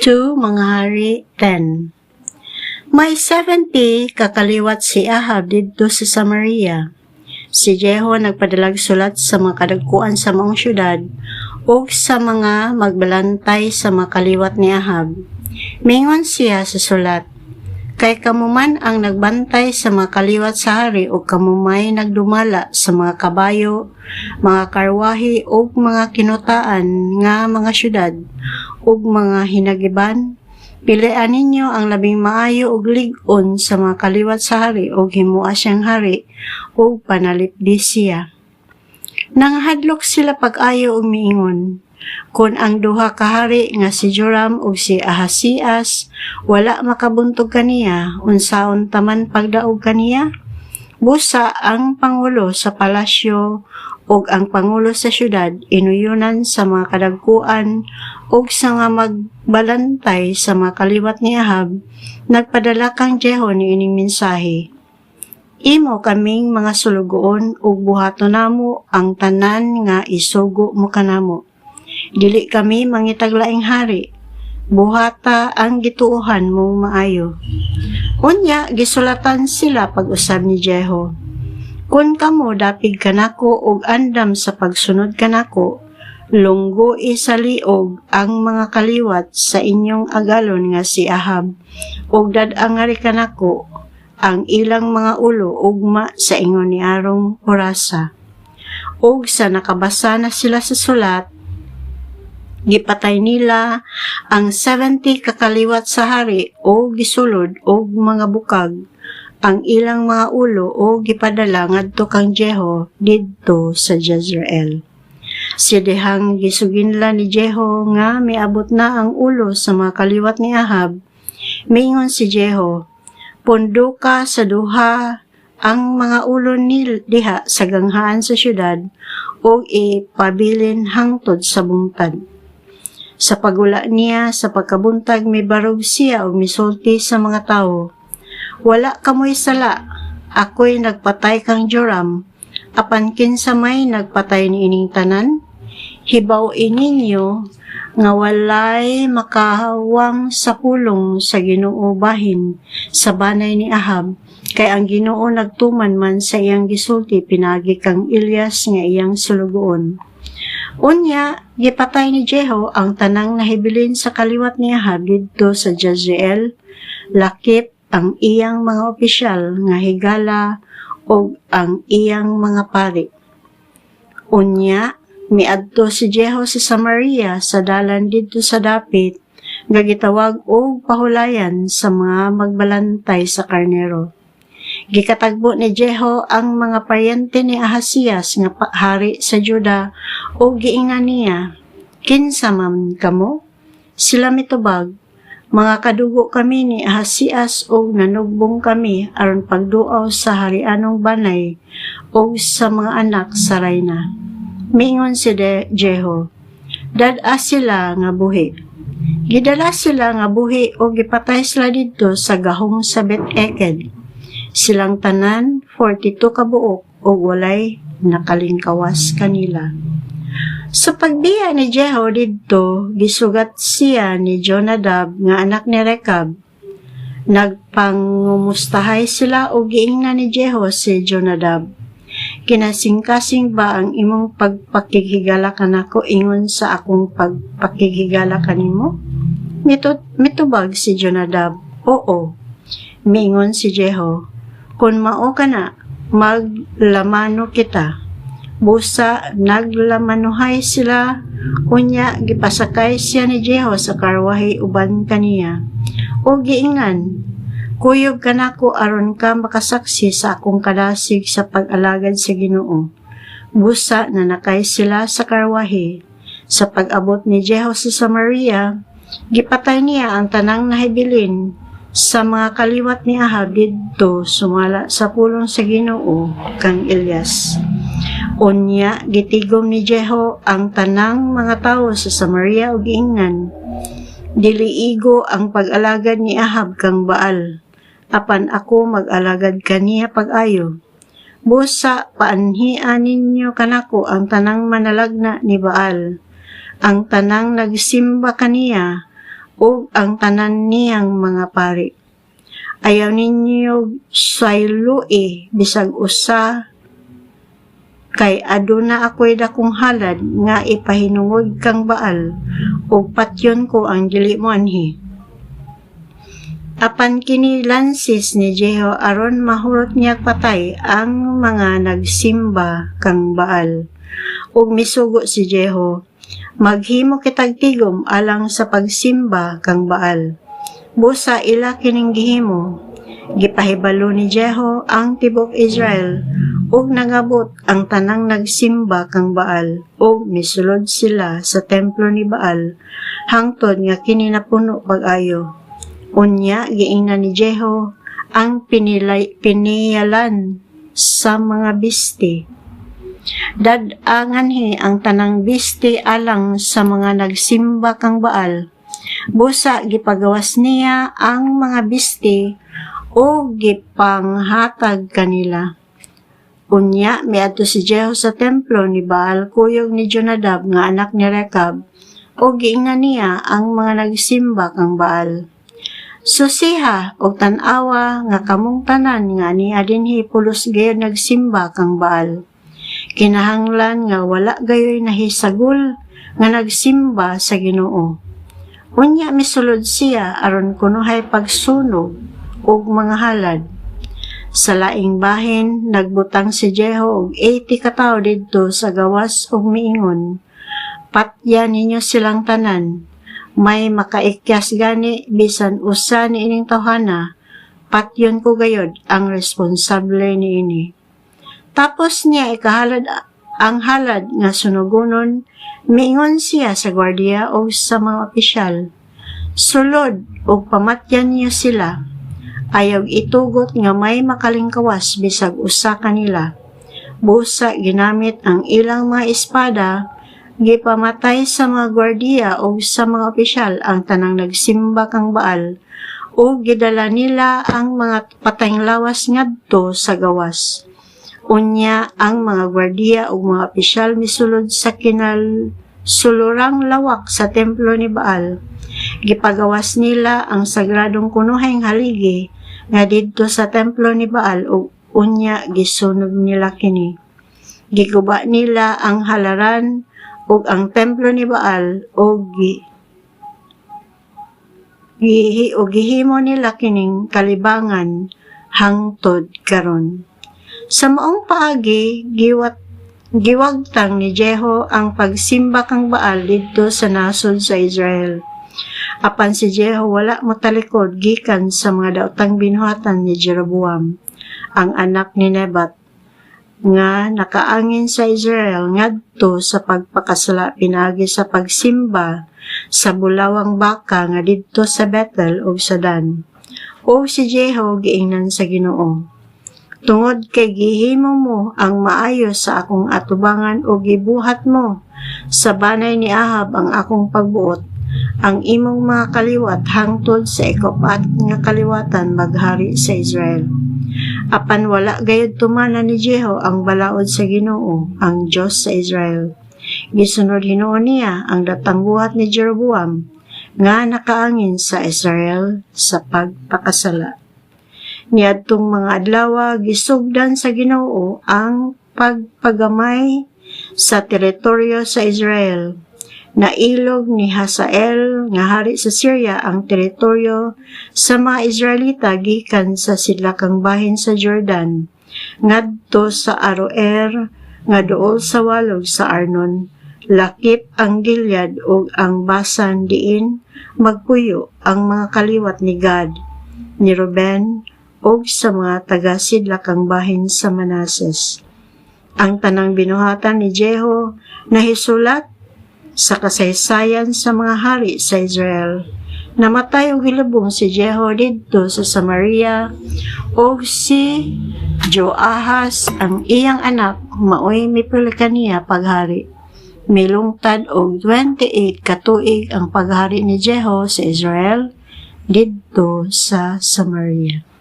2 Mga Hari 10 May 70 kakaliwat si Ahab didto sa Samaria. Si Jeho nagpadalag sulat sa mga kadagkuan sa maong syudad o sa mga magbalantay sa mga kaliwat ni Ahab. Mingon siya sa sulat, Kay kamuman ang nagbantay sa mga kaliwat sa hari o kamumay nagdumala sa mga kabayo, mga karwahi o mga kinutaan nga mga syudad ug mga hinagiban, pilian ninyo ang labing maayo ug lig-on sa mga kaliwat sa hari ug himua siyang hari ug panalipdi siya. Nanghadlok sila pag-ayo ug miingon, kung ang duha ka hari nga si Joram ug si Ahasias wala makabuntog kaniya. Unsaon taman pagdaog kaniya busa ang pangulo sa palasyo ug ang pangulo sa syudad inuyunan sa mga kadagkuan ug sa nga magbalantay sa mga kaliwat ni Ahab nagpadala kang Jeho ni ining mensahe Imo kaming mga sulugoon ug buhato namo ang tanan nga isugo mo kanamo Dili kami mangitaglaing hari. Buhata ang gituohan mong maayo. Unya, gisulatan sila pag-usab ni Jeho. Kung kamo dapig kanako og andam sa pagsunod kanako, lunggo sa liog ang mga kaliwat sa inyong agalon nga si Ahab, ug dad-angari kanako ang ilang mga ulo ugma sa ingon ni Arong orasa. ug sa nakabasa na sila sa sulat, gipatay nila ang 70 kakaliwat sa hari o gisulod o mga bukag ang ilang mga ulo o gipadala ngadto kang Jeho didto sa Jezreel. Si Dehang gisuginla ni Jeho nga miabot na ang ulo sa mga kaliwat ni Ahab. Mingon si Jeho, Pundo ka sa duha ang mga ulo ni diha sa ganghaan sa syudad o ipabilin hangtod sa bungtad. Sa pagula niya, sa pagkabuntag, may barog siya o misulti sa mga tao. Wala kamoy sala, ako'y nagpatay kang Joram, apan kinsa may nagpatay ni ining tanan? Hibaw ininyo, nga walay makahawang sa pulong sa Ginoo bahin sa banay ni Ahab kay ang Ginoo nagtuman man sa iyang gisulti pinagi kang Ilyas nga iyang sulugoon. Unya, gipatay ni Jeho ang tanang nahibilin sa kaliwat ni Ahab didto sa Jezreel, lakip ang iyang mga opisyal nga higala o ang iyang mga pari. Unya, miadto si Jeho sa Samaria sa dalan didto sa dapit, nga gitawag og pahulayan sa mga magbalantay sa karnero. Gikatagbo ni Jeho ang mga paryente ni Ahasias nga hari sa Juda o giingan niya, Kinsa man kamo? Sila mitubag, mga kadugo kami ni Ahasias o nanugbong kami aron pagduaw sa harianong banay o sa mga anak sa Rayna. Mingon si De Jeho, dada sila nga buhi. Gidala sila nga buhi o gipatay sila dito sa gahong sa Bet Eked Silang tanan, 42 kabuok o walay nakalingkawas kanila. Sa pagbiya ni Jeho didto, gisugat siya ni Jonadab nga anak ni Rekab. Nagpangumustahay sila o giingna ni Jeho si Jonadab. Kinasingkasing ba ang imong pagpakikigala kanako ingon sa akong pagpakikigala kanimo? Mitubag si Jonadab. Oo. Mingon si Jeho kung mao ka na, maglamano kita. Busa, naglamanuhay sila, unya, gipasakay siya ni Jeho sa karwahi uban kaniya. O giingan, kuyog ka na ko aron ka makasaksi sa akong kadasig sa pag-alagad sa ginoo. Busa na nakay sila sa karwahi. Sa pag-abot ni Jeho sa Samaria, gipatay niya ang tanang nahibilin sa mga kaliwat ni Ahab didto sumala sa pulong sa Ginoo kang Elias. Unya gitigom ni Jeho ang tanang mga tawo sa Samaria ug ingnan. Diliigo ang pag-alagad ni Ahab kang Baal. Apan ako mag-alagad kaniya pag-ayo. Busa paanhian ninyo kanako ang tanang manalagna ni Baal. Ang tanang nagsimba kaniya ug ang tanan niyang mga pari. Ayaw ninyo saylui bisag usa kay aduna ako'y dakong halad nga ipahinungod kang baal ug patyon ko ang dili mo anhi. Apan kini lansis ni Jeho aron mahurot niya patay ang mga nagsimba kang baal. Ug misugo si Jeho, maghimo kitag tigom alang sa pagsimba kang baal. Busa ila kining gihimo. Gipahibalo ni Jeho ang tibok Israel ug nangabot ang tanang nagsimba kang Baal ug misulod sila sa templo ni Baal hangtod nga kini pag-ayo. Unya giingnan ni Jeho ang pinilay, piniyalan sa mga bisti. Dadanganhi ang tanang bisti alang sa mga nagsimba kang Baal. Busa gipagawas niya ang mga bisti o gipanghatag kanila. Unya, miadto si Jeho sa templo ni Baal, kuyog ni Jonadab nga anak ni Rekab, o giingan niya ang mga nagsimba kang Baal. Susiha og tanawa nga kamong tanan nga ni adinhi pulos gayud nagsimba kang Baal. Kinahanglan nga wala gayoy nahisagol nga nagsimba sa Ginoo. Unya misulod siya aron kunuhay pagsunog ug mga halad. Sa laing bahin, nagbutang si Jeho og 80 katawo didto sa gawas ug miingon. Patya ninyo silang tanan. May makaikyas gani bisan usa ni ining tawhana. Patyon ko gayod ang responsable ni ini. Tapos niya ikahalad ang halad nga sunugonon, miingon siya sa gwardiya o sa mga opisyal. Sulod o pamatyan niyo sila ayaw itugot nga may makalingkawas bisag usa kanila. Busa ginamit ang ilang mga espada, gipamatay sa mga gwardiya o sa mga opisyal ang tanang nagsimba kang baal, o gidala nila ang mga patayng lawas ngadto sa gawas. Unya ang mga gwardiya o mga opisyal misulod sa kinal sulurang lawak sa templo ni Baal. Gipagawas nila ang sagradong kunuhayng haligi nga didto sa templo ni Baal ug unya gisunog nila kini. Giguba nila ang halaran ug ang templo ni Baal ug gi gihi o gihimo nila kining kalibangan hangtod karon. Sa maong paagi, giwat giwagtang ni Jeho ang pagsimba kang Baal didto sa nasod sa Israel. Apan si Jeho wala mo talikod gikan sa mga daotang binuhatan ni Jeroboam, ang anak ni Nebat, nga nakaangin sa Israel ngadto sa pagpakasala pinagi sa pagsimba sa bulawang baka nga didto sa Bethel ug sa Dan. O si Jeho giingnan sa Ginoo. Tungod kay gihimo mo ang maayo sa akong atubangan o gibuhat mo sa banay ni Ahab ang akong pagbuot ang imong mga kaliwat hangtod sa ikapat nga kaliwatan maghari sa Israel. Apan wala gayud tumana ni Jeho ang balaod sa Ginoo, ang Dios sa Israel. Gisunod hinuon niya ang datang buhat ni Jeroboam nga nakaangin sa Israel sa pagpakasala. Niadtong mga adlaw gisugdan sa Ginoo ang pagpagamay sa teritoryo sa Israel. Nailog ni Hazael nga hari sa Syria ang teritoryo sa mga Israelita gikan sa sidlakang bahin sa Jordan. Ngadto sa Aroer nga duol sa walog sa Arnon lakip ang Gilead ug ang Basan diin magpuyo ang mga kaliwat ni Gad ni Ruben ug sa mga taga sidlakang bahin sa Manases. Ang tanang binuhatan ni Jeho nahisulat sa kasaysayan sa mga hari sa Israel. Namatay og hilabong si Jeho didto sa Samaria o si Joahas ang iyang anak maoy mipilikan niya paghari. Milungtad og 28 katuig ang paghari ni Jeho sa Israel didto sa Samaria.